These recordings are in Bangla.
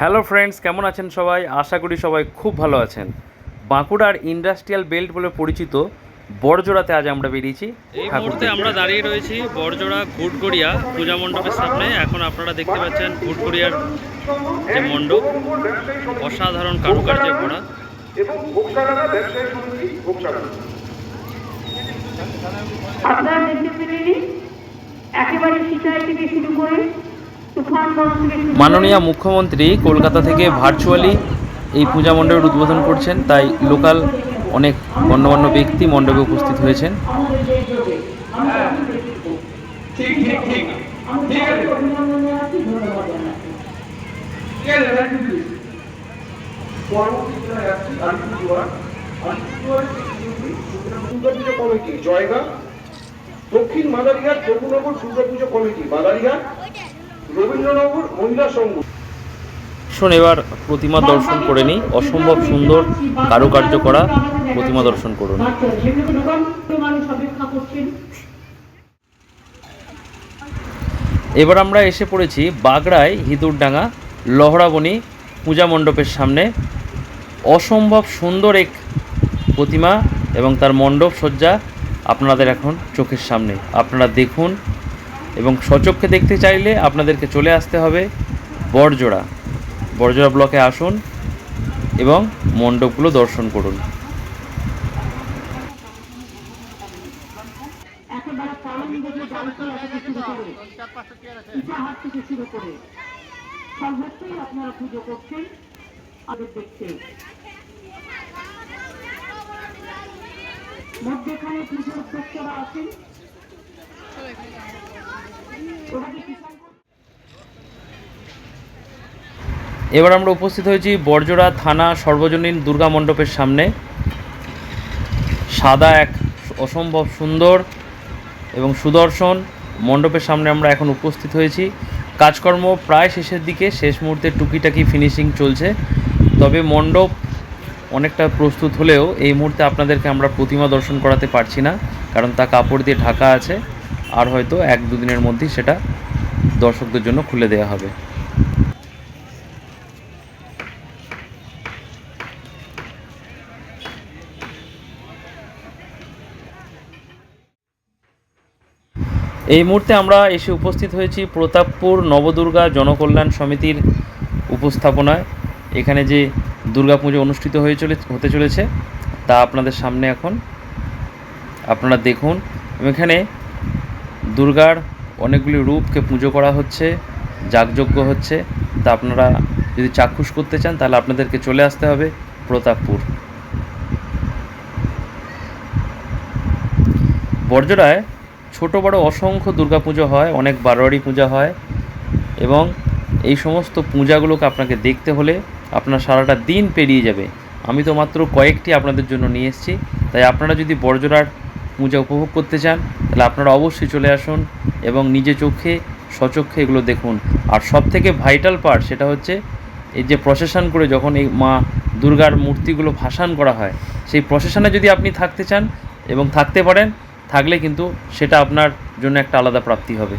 হ্যালো ফ্রেন্ডস কেমন আছেন সবাই? আশা করি সবাই খুব ভালো আছেন। বাঁকুড়ার ইন্ডাস্ট্রিয়াল বেল্ট বলে পরিচিত বড়জোড়াতে আজ আমরা বেরিয়েছি। এই মুহূর্তে আমরা দাঁড়িয়ে রয়েছি বড়জোড়া ঘুটগড়িয়া পূজা মণ্ডপের সামনে। এখন আপনারা দেখতে পাচ্ছেন ঘুটগড়িয়ার যে মণ্ডপ অসাধারণ কারুকার্যে ভোক্তারা আপনারা দেখতে পেলেন। একেবারে সিটাই থেকে শুরু করে তুফানগঞ্জ থেকে শুরু করে মাননীয় মুখ্যমন্ত্রী কলকাতা থেকে ভার্চুয়ালি এই পূজা মণ্ডপের উদ্বোধন করছেন, তাই লোকাল অনেক গণ্যমান্য ব্যক্তি মণ্ডপে উপস্থিত হয়েছেন। জয়গা, দক্ষিণ মাদারিঘাট প্রভুনগর দুর্গাপুজো কমিটি মাদারিঘাট শোন, এবার প্রতিমা দর্শন করে নিই। অসম্ভব সুন্দর কারুকার্য করা প্রতিমা দর্শন করুন। এবার আমরা এসে পড়েছি বাগড়ায় হিঁদুরডাঙ্গা লহরাবনি পূজা মণ্ডপের সামনে। অসম্ভব সুন্দর এক প্রতিমা এবং তার মণ্ডপ সজ্জা আপনাদের এখন চোখের সামনে। আপনারা দেখুন এবং সচক্ষে দেখতে চাইলে আপনাদেরকে চলে আসতে হবে বড়জোড়া। বড়জোড়া ব্লকে আসুন এবং মণ্ডপগুলো দর্শন করুন। সর্বত্রই আপনারা পুজো উদ্যোক্তারা আছেন। এবার আমরা উপস্থিত হয়েছি বড়জোড়া থানা সর্বজনীন দুর্গা মণ্ডপের সামনে। সাদা এক অসম্ভব সুন্দর এবং সুদর্শন মণ্ডপের সামনে আমরা এখন উপস্থিত হয়েছি। কাজকর্ম প্রায় শেষের দিকে, শেষ মুহূর্তে টুকিটাকি ফিনিশিং চলছে। তবে মণ্ডপ অনেকটা প্রস্তুত হলেও এই মুহূর্তে আপনাদেরকে আমরা প্রতিমা দর্শন করাতে পারছি না, কারণ তা কাপড় দিয়ে ঢাকা আছে। আর হয়তো এক দুদিনের মধ্যেই সেটা দর্শকদের জন্য খুলে দেওয়া হবে। এই মুহূর্তে আমরা এসে উপস্থিত হয়েছি প্রতাপপুর নবদুর্গা জনকল্যাণ সমিতির উপস্থাপনায়। এখানে যে দুর্গাপুজো অনুষ্ঠিত হয়ে চলে, হতে চলেছে, তা আপনাদের সামনে এখন। আপনারা দেখুন এখানে দুর্গার অনেকগুলি রূপকে পুজো করা হচ্ছে, যাগযজ্ঞ হচ্ছে। তা আপনারা যদি চাক্ষুষ করতে চান, তাহলে আপনাদেরকে চলে আসতে হবে প্রতাপপুর। বর্জরায় ছোট বড় অসংখ্য দুর্গাপুজো হয়, অনেক বারোয়ারি পূজা হয় এবং এই সমস্ত পূজাগুলোকে আপনাকে দেখতে হলে আপনার সারাটা দিন পেরিয়ে যাবে। আমি তো মাত্র কয়েকটি আপনাদের জন্য নিয়ে এসেছি। তাই আপনারা যদি বড়জোড়ার পূজা উপভোগ করতে চান, তাহলে আপনারা অবশ্যই চলে আসুন এবং নিজে চোখে, স্বচক্ষে এগুলো দেখুন। আর সব থেকে ভাইটাল পার্ট সেটা হচ্ছে, এই যে প্রসেশন করে যখন এই মা দুর্গার মূর্তিগুলো ভাসান করা হয়, সেই প্রসেশনে যদি আপনি থাকতে চান এবং থাকতে পারেন, থাকলে কিন্তু সেটা আপনার জন্য একটা আলাদা প্রাপ্তি হবে।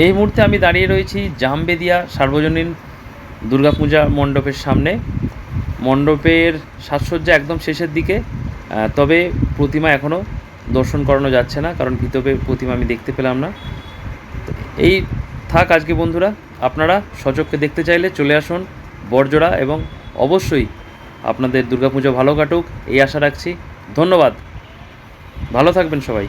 এই মুহূর্তে আমি দাঁড়িয়ে রয়েছি জামবেদিয়া সার্বজনীন দুর্গাপূজা মণ্ডপের সামনে। মণ্ডপের সাজসজ্জা একদম শেষের দিকে তবে প্রতিমা এখনও দর্শন করানো যাচ্ছে না, কারণ ভিতরে প্রতিমা আমি দেখতে পেলাম না। এই থাক আজকে বন্ধুরা, আপনারা সচক্ষে দেখতে চাইলে চলে আসুন বড়জোড়া এবং অবশ্যই আপনাদের দুর্গাপুজো ভালো কাটুক, এই আশা রাখছি। ধন্যবাদ। ভালো থাকবেন সবাই।